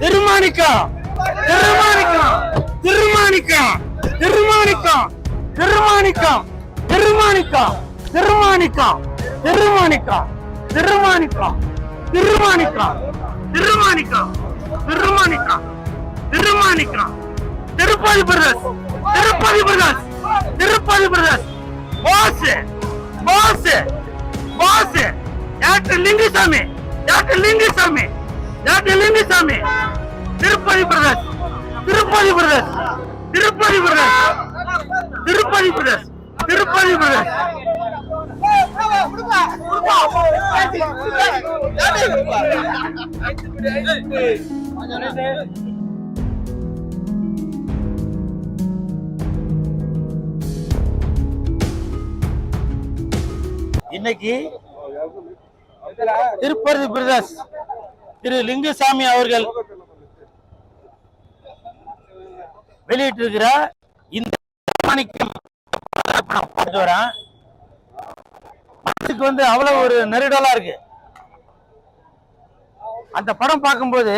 Thirumanikkam Thirumanikkam Thirumanikkam Thirumanikkam Thirumanikkam Thirumanikkam Thirumanikkam Thirumanikkam Thirumanikkam Thirumanikkam Thirumanikkam Thirumanikkam Thirumanikkam Tirupati brothers Tirupati brothers Tirupati brothers boss boss boss doctor Lingusamy doctor Lingusamy doctor Lingusamy. Tirupati brothers Tirupati brothers Tirupati brothers Tirupati brothers Tirupati brothers இன்னைக்கு Tirupati brothers திரு லிங்குசாமி அவர்கள் வெளியிட்டிருக்கிற இந்த மாணிக்கம் பார்த்து வரேன் மனசுக்கு வந்து அவ்வளவு ஒரு நெருடலா இருக்கு. அந்த படம் பார்க்கும்போது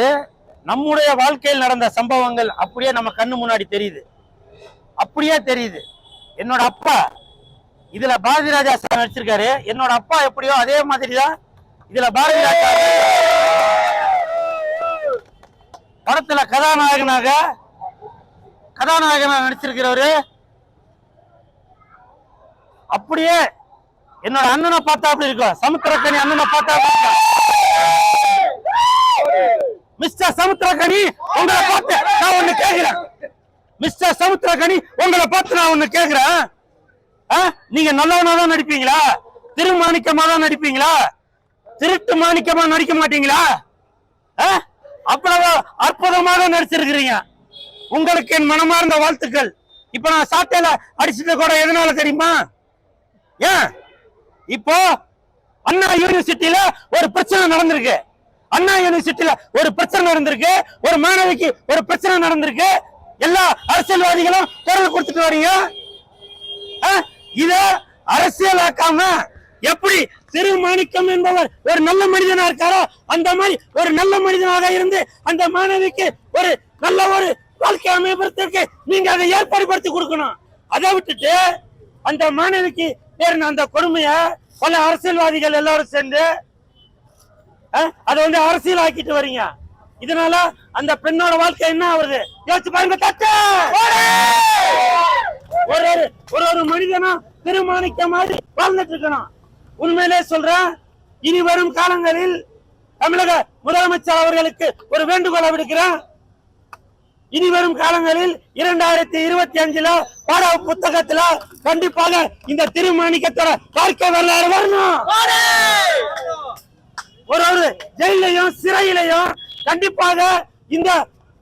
நம்முடைய வாழ்க்கையில் நடந்த சம்பவங்கள் அப்படியே நம்ம கண்ணு முன்னாடி தெரியுது. அப்படியே தெரியுது. என்னோட அப்பா இதுல பாரதிராஜா சார் நடிச்சிருக்காரு. என்னோட அப்பா எப்படியோ அதே மாதிரி தான் இதுல பாரதி படத்துல கதாநாயகனாக கதாநாயகனாக நடிச்சிருக்கிறவரு. அப்படியே என்னோட அண்ணனை பார்த்தா அப்படி இருக்கும் சமுத்திரக்கணி அண்ணனை பார்த்தா மிஸ்டர் சமுத்திரக்கணி உங்களை பார்த்து நான் ஒண்ணு கேட்கிறேன் மிஸ்டர் சமுத்திரக்கணி உங்களை பார்த்து நான் ஒண்ணு கேட்கிறேன் நீங்க நல்லவனா தான் நடிப்பீங்களா? திருமாணிக்கமா தான் நடிப்பீங்களா? திருட்டு மாணிக்கமா நடிக்க மாட்டீங்களா? ஆ? அவ்வளவு அற்புதமாக நடிச்சிருக்கிறீங்க. உங்களுக்கு என் மனமார்ந்த வாழ்த்துக்கள். இப்ப நான் சாட்டையில அடிச்சது கூட எதனால தெரியுமா? ஏன் இப்போ அண்ணா யூனிவர்சிட்டியில ஒரு பிரச்சனை நடந்திருக்கு. அண்ணா யூனிவர்சிட்டியில ஒரு பிரச்சனை நடந்திருக்கு. ஒரு மாணவிக்கு ஒரு பிரச்சனை நடந்திருக்கு. எல்லா அரசியல்வாதிகளும் குரல் கொடுத்துட்டு வரீங்க. இத அரசியலாக்காம எப்படி திருமாணிக்கம் என்பவர் ஒரு நல்ல மனிதனா இருக்காரோ அந்த மாதிரி ஒரு நல்ல மனிதனாக இருந்து அந்த மாணவிக்கு ஒரு நல்ல ஒரு வாழ்க்கை அமைப்பதற்கு நீங்க அதை ஏற்பாடுபடுத்தி கொடுக்கணும். அதை விட்டுட்டு அந்த மாணவிக்கு பேருன அந்த கொடுமைய பல அரசியல்வாதிகள் எல்லாரும் சேர்ந்து அதை வந்து அரசியல் ஆக்கிட்டு வரீங்க. இதனால அந்த பெண்ணோட வாழ்க்கை என்ன ஆகுது? யோசிச்சு பாருங்க தட்டு! ஒரு ஒரு மனிதனும் திருமாணிக்க மாதிரி வாழ்ந்துட்டு இருக்கணும். உண்மையிலே சொல்றேன் இனி வரும் காலங்களில் தமிழக முதலமைச்சர் அவர்களுக்கு ஒரு வேண்டுகோளை விடுக்கிறேன். இனி வரும் காலங்களில் இரண்டாயிரத்தி இருபத்தி அஞ்சுல பாட புத்தகத்துல கண்டிப்பாக இந்த திருமாணிக்கத்தோட வாழ்க்கை வரலாறு வரணும். ஒரு ஒரு ஜெயிலையும் சிறையிலையும் கண்டிப்பாக இந்த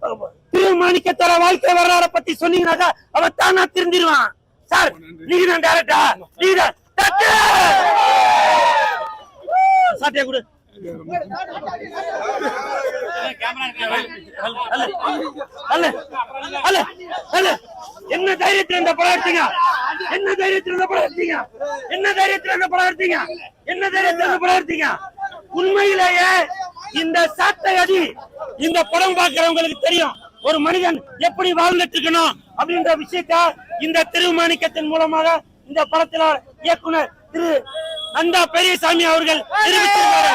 அஹ், திருமாணிக்கத்தோட வாழ்க்கை வரலாறை பத்தி சொன்னீங்கன்னாக்கா அவன் தானா திருந்திருவான் சார் நீங்க தான் டேரக்டா நீங்க சாட்டையை கொடு. என்ன தைரியத்தில் இந்த படம் எடுத்தீங்க என்ன தைரியத்தில் இந்த படம் எடுத்தீங்க என்ன தைரியத்தில் இந்த படம் எடுத்தீங்க என்ன தைரியத்தில் இந்த படம் எடுத்தீங்க உண்மையிலேயே இந்த சாட்டை அடி இந்த படம் பார்க்கிறவங்களுக்கு தெரியும். ஒரு மனிதன் எப்படி வாழ்ந்துட்டு இருக்கணும் அப்படின்ற விஷயத்த இந்த திருமாணிக்கத்தின் மூலமாக இந்த படத்தில இயக்குனர் திரு நந்தா பெரியசாமி அவர்கள் தெரிவித்திருக்காரு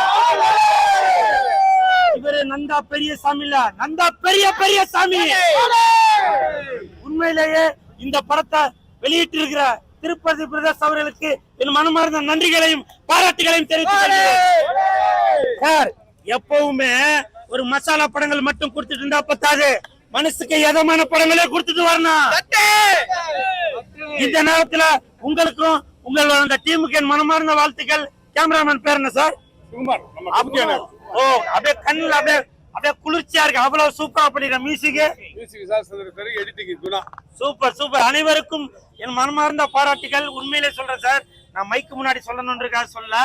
இவரு நந்தா பெரியசாமி இல்ல. நந்தா பெரிய பெரிய சாமி உண்மையிலேயே இந்த படத்தை வெளியிட்டு இருக்கிற திருப்பதி பிரதேஷ் அவர்களுக்கு என் மனமார்ந்த நன்றிகளையும் பாராட்டுகளையும் தெரிவித்துக் சார் எப்பவுமே ஒரு மசாலா படங்கள் மட்டும் கொடுத்துட்டு இருந்தா பத்தாது. மனசுக்கு எதமான படங்களே கொடுத்துட்டு வரணும். இந்த நேரத்துல உங்களுக்கும் உங்களோட அந்த டீமுக்கு என் மனமார்ந்த வாழ்த்துக்கள். கேமராமேன் பேர் என்ன சார்? அப்படியே ஓ அப்படியே கண்ணுல அப்படியே அப்படியே குளிர்ச்சியா இருக்கு. அவ்வளவு சூப்பரா பண்ணிடுற மியூசிக் சூப்பர் சூப்பர் அனைவருக்கும் என் மனமார்ந்த பாராட்டுகள் உண்மையிலே சொல்றேன் சார் நான் மைக்கு முன்னாடி சொல்லணுன்றதுக்காக சொல்ல.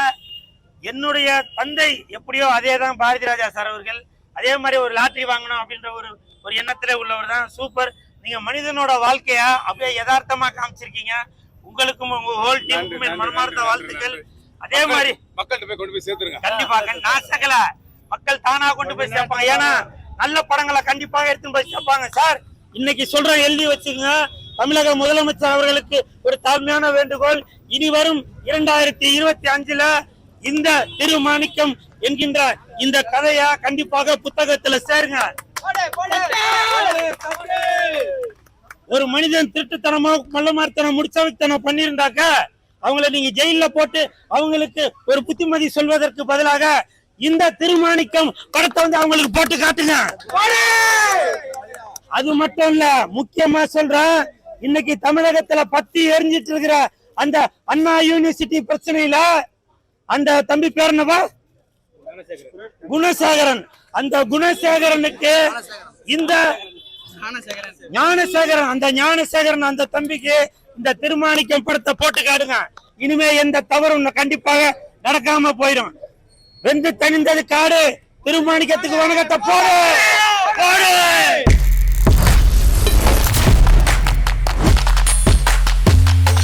என்னுடைய தந்தை எப்படியோ அதே தான் பாரதி ராஜா சார் அவர்கள். அதே மாதிரி ஒரு லாட்டரி வாங்கணும் அப்படின்ற ஒரு ஒரு எண்ணத்திலே உள்ளவர் தான். சூப்பர் நீங்க மனிதனோட வாழ்க்கைய அப்படியே யதார்த்தமா காமிச்சிருக்கீங்க. உங்களுக்கும் உங்க ஹோல் டீமுக்கும் மனமார்ந்த வாழ்த்துக்கள். அதே மாதிரி மக்கள்கிட்ட போய் கொண்டு போய் சேர்த்துருங்க. கண்டிப்பா கண்டி- நான் சகல மக்கள் தானா கொண்டு போய் சேர்ப்பாங்க. ஏன்னா நல்ல படங்களை கண்டிப்பாக எடுத்துன்னு போய் சேர்ப்பாங்க. சார் இன்னைக்கு சொல்ற எழுதி வச்சுக்கோங்க. தமிழக முதலமைச்சர் அவர்களுக்கு ஒரு தாழ்மையான வேண்டுகோள். இனி வரும் இரண்டாயிரத்தி இருபத்தி அஞ்சுல இந்த திருமாணிக்கம் என்கின்ற இந்த கதையா கண்டிப்பாக புத்தகத்துல சேருங்க. ஒரு மனிதன் திருட்டுத்தனமா மல்லமார்த்தனம் முடிச்சவைத்தனம் பண்ணியிருந்தாக்க அவங்கள நீங்க ஜெயில போட்டு அவங்களுக்கு ஒரு புத்திமதி சொல்வதற்கு பதிலாக இந்த திருமாணிக்கம் படத்தை வந்து அவங்களுக்கு போட்டு காட்டுங்க. அது மட்டும் இல்ல முக்கியமா சொல்றேன் இன்னைக்கு தமிழகத்துல பத்தி எரிஞ்சிட்டு இருக்கிற அந்த அண்ணா யூனிவர்சிட்டி பிரச்சனையில அந்த தம்பி பேர் என்னவா? குணசேகரன். அந்த குணசேகரனுக்கு இந்த ஞானசேகரன் அந்த ஞானசேகரன் அந்த தம்பிக்கு இந்த திருமாணிக்கம் படத்தை போட்டு காடுங்க. இனிமே எந்த தவறும் கண்டிப்பாக நடக்காம போயிடும். வெந்து தணிந்தது காடு. திருமாணிக்கத்துக்கு வணக்கத்தை போடு. போடு.